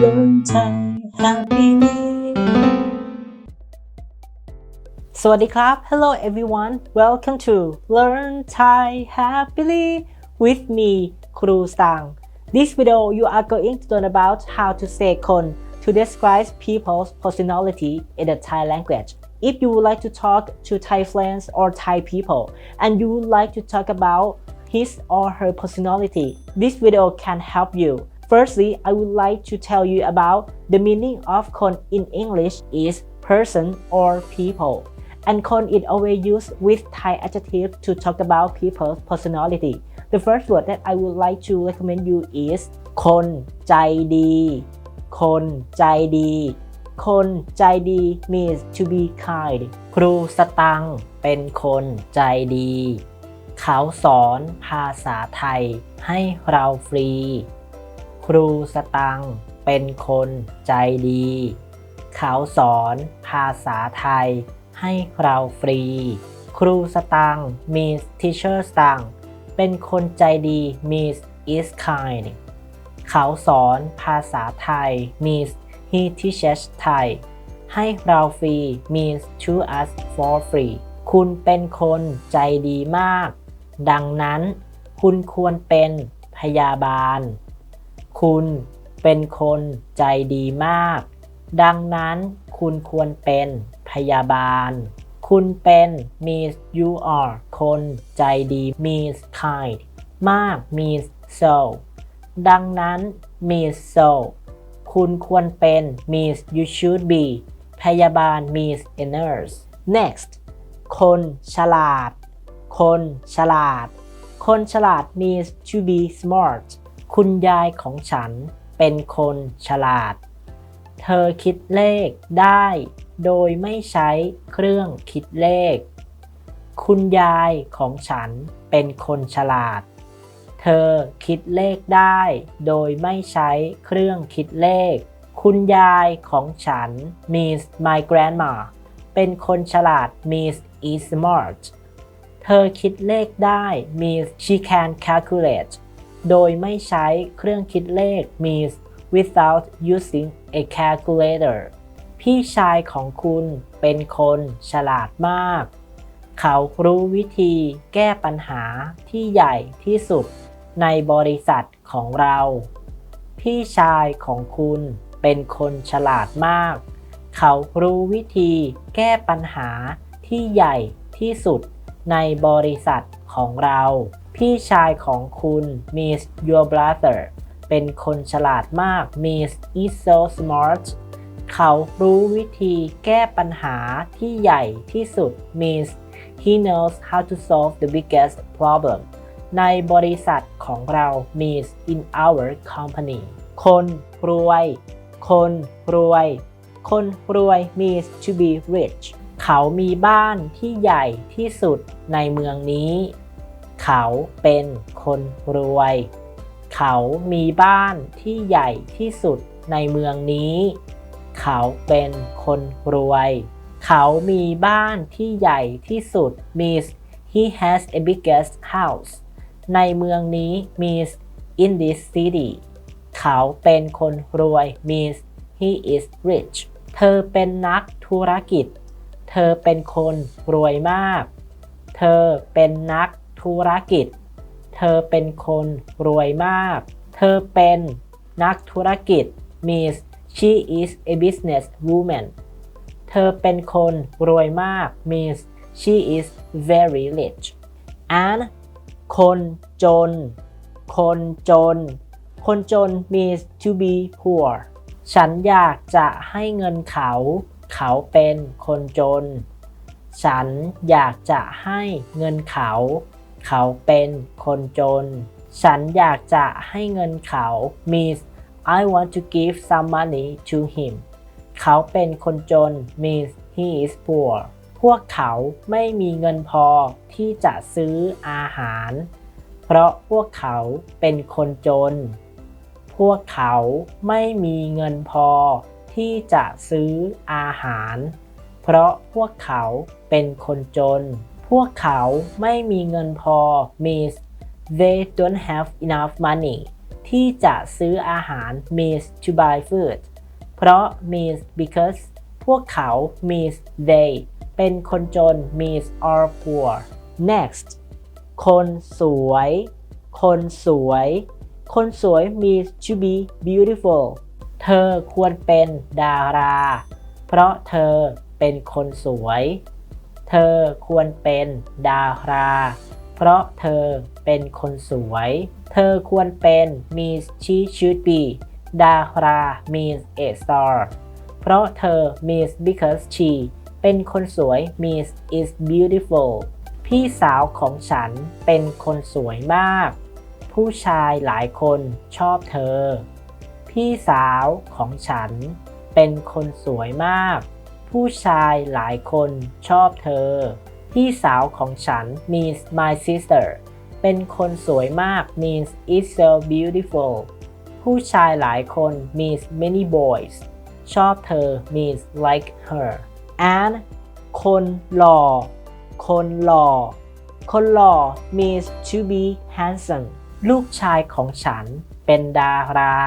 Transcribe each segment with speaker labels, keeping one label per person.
Speaker 1: learn Thai happily สวัสดีครับ Hello everyone Welcome to Learn Thai happily with me ครูสัง This video you are going to learn about how to say คน to describe people's personality in the Thai language. If you would like to talk to Thai friends or Thai people and you would like to talk about his or her personality, this video can help you. Firstly, I would like to tell you about the meaning of kon in English is person or people. And kon is always used with Thai adjective to talk about people's personality. The first word that I would like to recommend you is คนใจดี คนใจดี คนใจดี means to be kind ครูสตังค์เป็นคนใจดี เขาสอนภาษาไทยให้เราฟรี ครูสตังเป็นคนใจดี เขาสอนภาษาไทยให้เราฟรี ครูสตังค์ means teacher สตังเป็นคนใจดี means is kind เขาสอนภาษาไทย means he teaches Thai ให้เราฟรี means to us for free คุณเป็นคนใจดีมาก ดังนั้น คุณควรเป็นพยาบาล คุณเป็นคนใจดีมาก ดังนั้นคุณควรเป็นพยาบาล คุณเป็น means you are คนใจดี means kind มาก means so ดังนั้น means so คุณควรเป็น means you should be พยาบาล means a nurse next คนฉลาด คนฉลาด คนฉลาด means to be smart คุณยายของฉันเป็นคนฉลาด เธอคิดเลขได้ โดยไม่ใช้เครื่องคิดเลข คุณยายของฉันเป็นคนฉลาด เธอคิดเลขได้ โดยไม่ใช้เครื่องคิดเลข คุณยายของฉัน means my grandma เป็นคนฉลาด means is smart เธอคิดเลขได้ means she can calculate โดยไม่ใช้เครื่องคิดเลข means without using a calculator พี่ชายของคุณเป็นคนฉลาดมาก เขารู้วิธีแก้ปัญหาที่ใหญ่ที่สุดในบริษัทของเรา พี่ชายของคุณเป็นคนฉลาดมาก เขารู้วิธีแก้ปัญหาที่ใหญ่ที่สุดในบริษัทของเรา พี่ชายของคุณ Miss your brother เป็นคนฉลาดมาก Miss is so smart เขารู้วิธีแก้ปัญหาที่ใหญ่ที่สุด Miss he knows how to solve the biggest problem ในบริษัทของเรา Miss in our company คนรวย คนรวย คนรวย means to be rich เขามีบ้านที่ใหญ่ที่สุดในเมืองนี้ เขาเป็นคนรวย เขามีบ้านที่ใหญ่ที่สุดในเมืองนี้ เขาเป็นคนรวย เขามีบ้านที่ใหญ่ที่สุด means he has a biggest house ในเมืองนี้ means in this city เขาเป็นคนรวย means he is rich เธอเป็นนักธุรกิจ เธอเป็นคนรวยมาก เธอเป็นนัก ธุรกิจ เธอเป็นคนรวยมาก เธอเป็นนักธุรกิจ means she is a business woman เธอเป็นคนรวยมาก means she is very rich and คนจน คนจน คนจน means to be poor ฉันอยากจะให้เงินเขา เขาเป็นคนจน ฉันอยากจะให้เงินเขา เขาเป็นคนจน ฉันอยากจะให้เงินเขา means I want to give some money to him เขาเป็นคนจน means he is poor พวกเขาไม่มีเงินพอที่จะซื้ออาหาร เพราะพวกเขาเป็นคนจน พวกเขาไม่มีเงินพอที่จะซื้ออาหาร เพราะพวกเขาเป็นคนจน พวกเขาไม่มีเงินพอ means they don't have enough money ที่จะซื้ออาหาร means to buy food เพราะ means because พวกเขา means they เป็นคนจน means are poor next คนสวย คนสวย คนสวย means to be beautiful เธอควรเป็นดารา เพราะเธอเป็นคนสวย เธอควรเป็นดารา เพราะเธอเป็นคนสวย เธอควรเป็น means she should be ดารา means a star เพราะเธอ means because she เป็นคนสวย means is beautiful พี่สาวของฉันเป็นคนสวยมาก ผู้ชายหลายคนชอบเธอ พี่สาวของฉันเป็นคนสวยมาก ผู้ชายหลายคนชอบเธอ พี่สาวของฉัน means my sister เป็นคนสวยมาก means is so beautiful ผู้ชายหลายคน means many boys ชอบเธอ means like her and คนหล่อ คนหล่อ คนหล่อ means to be handsome ลูกชายของฉันเป็นดารา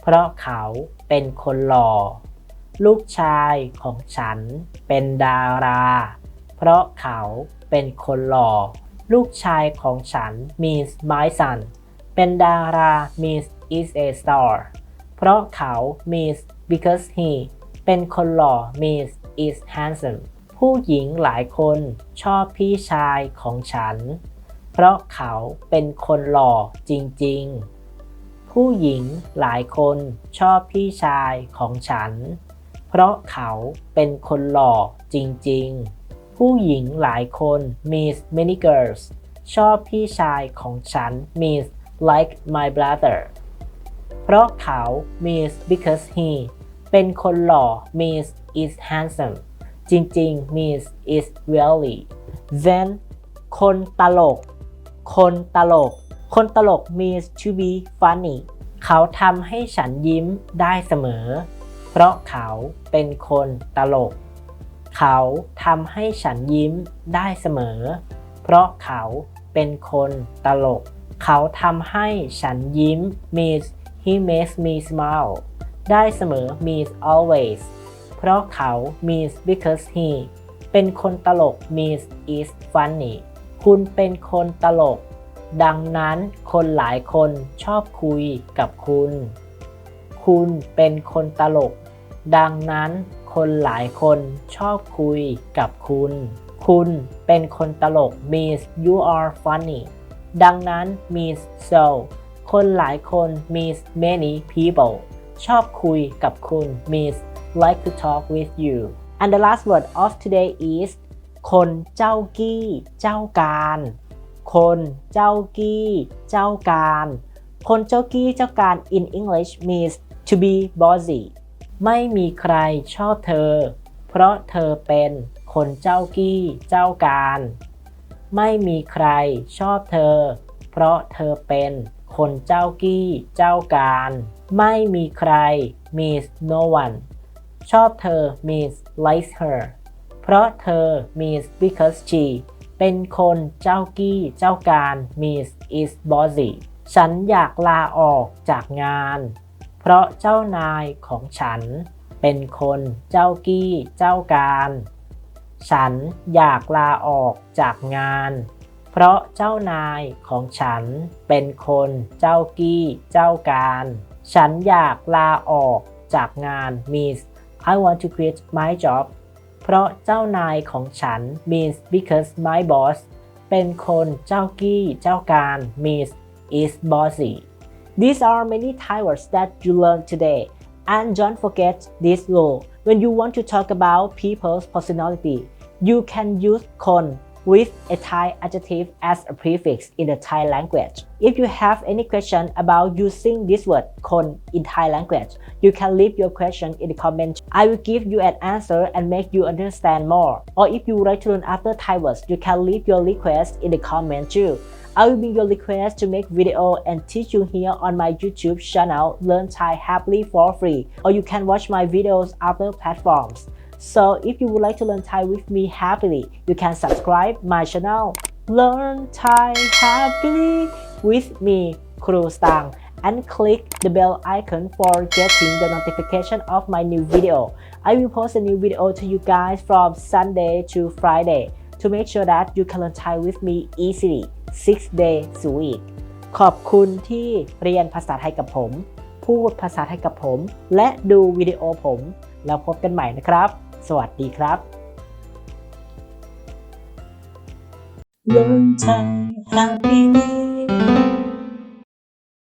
Speaker 1: เพราะเขาเป็นคนหล่อ ลูกชายของฉันเป็นดารา เพราะเขาเป็นคนหล่อ ลูกชายของฉัน means my son เป็นดารา means is a star เพราะเขา means because he เป็นคนหล่อ means is handsome ผู้หญิงหลายคนชอบพี่ชายของฉัน เพราะเขาเป็นคนหล่อจริงๆ ผู้หญิงหลายคนชอบพี่ชายของฉัน เพราะเขาเป็นคนหล่อจริงๆ ผู้หญิงหลายคน means many girls ชอบพี่ชายของฉัน means like my brother เพราะเขา means because he เป็นคนหล่อ means is handsome จริงๆ means is really then คนตลก คนตลก คนตลก means to be funny เขาทำให้ฉันยิ้มได้เสมอ เพราะเขาเป็นคนตลก เขาทำให้ฉันยิ้มได้เสมอ เพราะเขาเป็นคนตลก เขาทำให้ฉันยิ้ม means he makes me smile ได้เสมอ means always เพราะเขา means because he เป็นคนตลก means is funny คุณเป็นคนตลก ดังนั้นคนหลายคนชอบคุยกับคุณ คุณเป็นคนตลก ดังนั้นคนหลายคนชอบคุยกับคุณ คุณเป็นคนตลก means you are funny ดังนั้น means so คนหลายคน means many people ชอบคุยกับคุณ means like to talk with you and the last word of today is คนเจ้ากี้ เจ้าการ คนเจ้ากี้ เจ้าการ คนเจ้ากี้เจ้าการ in English means to be bossy ไม่มีใครชอบเธอ เพราะเธอเป็นคนเจ้ากี้เจ้าการ ไม่มีใครชอบเธอ เพราะเธอเป็นคนเจ้ากี้เจ้าการ ไม่มีใคร means no one ชอบเธอ means likes her เพราะเธอ means because she เป็นคนเจ้ากี้เจ้าการ means is bossy ฉันอยากลาออกจากงาน เพราะเจ้านายของฉันเป็นคนเจ้ากี้เจ้าการ ฉันอยากลาออกจากงาน เพราะเจ้านายของฉันเป็นคนเจ้ากี้เจ้าการ ฉันอยากลาออกจากงาน means I want to quit my job เพราะเจ้านายของฉัน means because my boss เป็นคนเจ้ากี้เจ้าการ means is bossy These are many Thai words that you learn today. And don't forget this rule. When you want to talk about people's personality, you can use kon with a Thai adjective as a prefix in the Thai language. If you have any question about using this word kon in Thai language, you can leave your question in the comment. I will give you an answer and make you understand more. Or if you would like to learn other Thai words, you can leave your request in the comment too. I will be your request to make video and teach you here on my YouTube channel Learn Thai Happily for free or you can watch my videos other platforms. So if you would like to learn Thai with me happily, you can subscribe my channel Learn Thai Happily with me, Kuru Stang and click the bell icon for getting the notification of my new video. I will post a new video to you guys from Sunday to Friday to make sure that you can learn Thai with me easily. 6 days a week. ขอบคุณที่เรียนภาษาไทยกับผม พูดภาษาไทยกับผม และดูวิดีโอผม แล้วพบกันใหม่นะครับ สวัสดีครับ
Speaker 2: Learn Thai happily